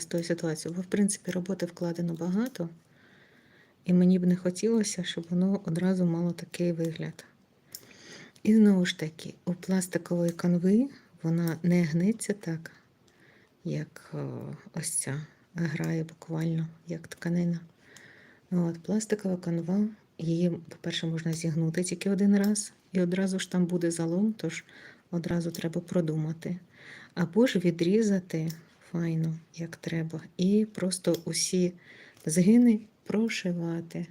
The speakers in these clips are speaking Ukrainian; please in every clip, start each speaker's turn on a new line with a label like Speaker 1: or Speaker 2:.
Speaker 1: з тою ситуацією, бо в принципі роботи вкладено багато, і мені б не хотілося, щоб воно одразу мало такий вигляд. І знову ж таки, у пластикової канви вона не гнеться так, як ось ця грає буквально, як тканина. От, пластикова канва, її, по-перше, можна зігнути тільки один раз, і одразу ж там буде залом, тож одразу треба продумати. Або ж відрізати файно, як треба, і просто усі згини прошивати.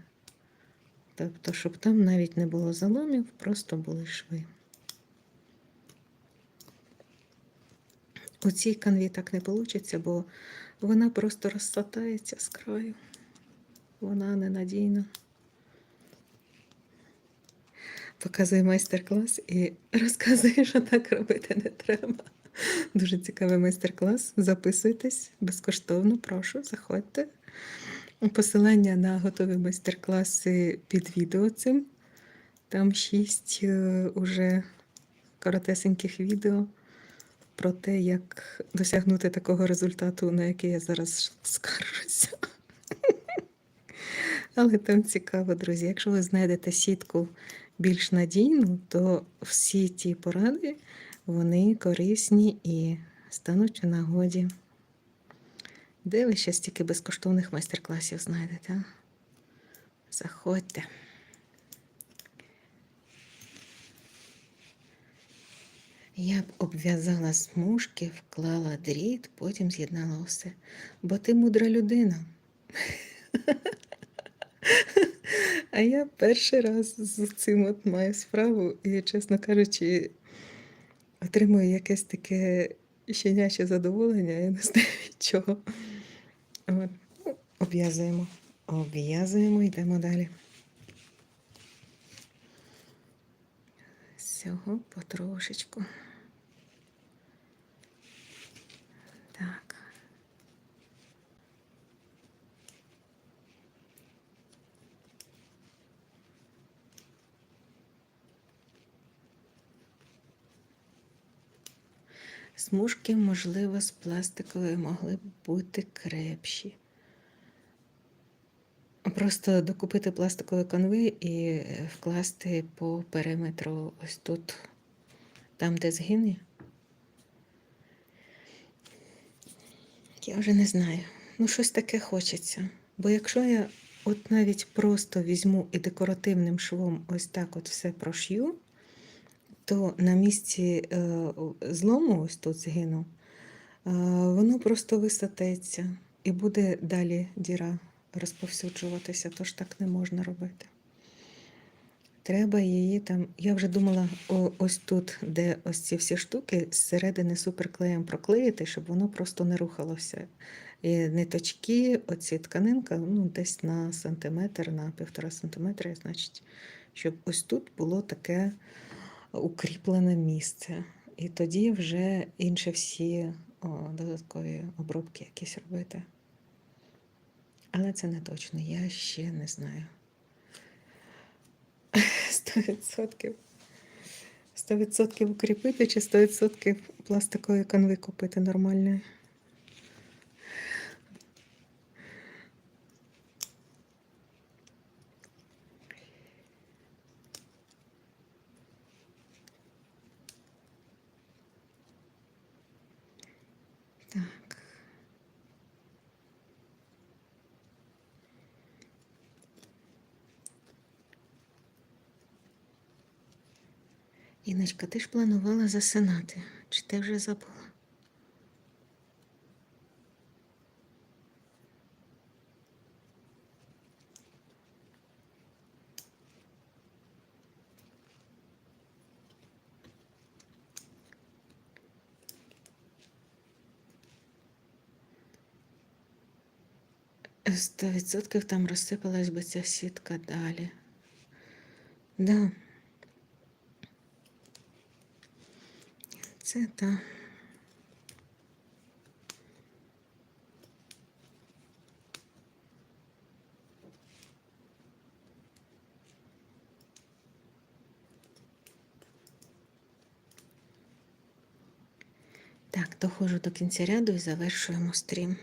Speaker 1: Тобто, щоб там навіть не було заломів, просто були шви. У цій канві так не вийде, бо вона просто розсатається з краю. Вона ненадійна. Показує майстер-клас і розказує, що так робити не треба. Дуже цікавий майстер-клас. Записуйтесь безкоштовно, прошу, заходьте. Посилання на готові майстер-класи під відео цим. Там шість е, уже коротесеньких відео про те, як досягнути такого результату, на який я зараз скаржуся. Але там цікаво, друзі. Якщо ви знайдете сітку більш надійну, то всі ті поради вони корисні і стануть у нагоді. Де ви ще стільки безкоштовних майстер-класів знайдете? Заходьте. Я б обв'язала смужки, вклала дріт, потім з'єднала усе. Бо ти мудра людина. А я перший раз з цим от маю справу і, чесно кажучи, отримую якесь таке щеняче задоволення, я не знаю чого. От. ну, Обв'язуємо. Обв'язуємо, йдемо далі. Всього потрошечку. Так. Смужки, можливо, з пластикової могли б бути крепші. Просто докупити пластикові канви і е, вкласти по периметру ось тут, там, де згини. Я вже не знаю. Ну, щось таке хочеться. Бо якщо я от навіть просто візьму і декоративним швом ось так от все прошью, то на місці е, злому, ось тут згину, е, воно просто висатеться і буде далі діра розповсюджуватися, тож так не можна робити. Треба її там. Я вже думала, о, ось тут, де ось ці всі штуки, зсередини суперклеєм проклеїти, щоб воно просто не рухалося. І ниточки, оці тканинка, ну, десь на сантиметр, на півтора сантиметра, значить, щоб ось тут було таке укріплене місце. І тоді вже інші всі о, додаткові обробки якісь робити. Але це не точно, я ще не знаю. 100%. 100% укріпити чи 100% пластикової канви купити нормальної. Так. Іночка, ти ж планувала засинати. Чи ти вже забула? Сто відсотків там розсипалась би ця сітка далі. Да. Це та. Так, доходжу до кінця ряду і завершуємо стрім.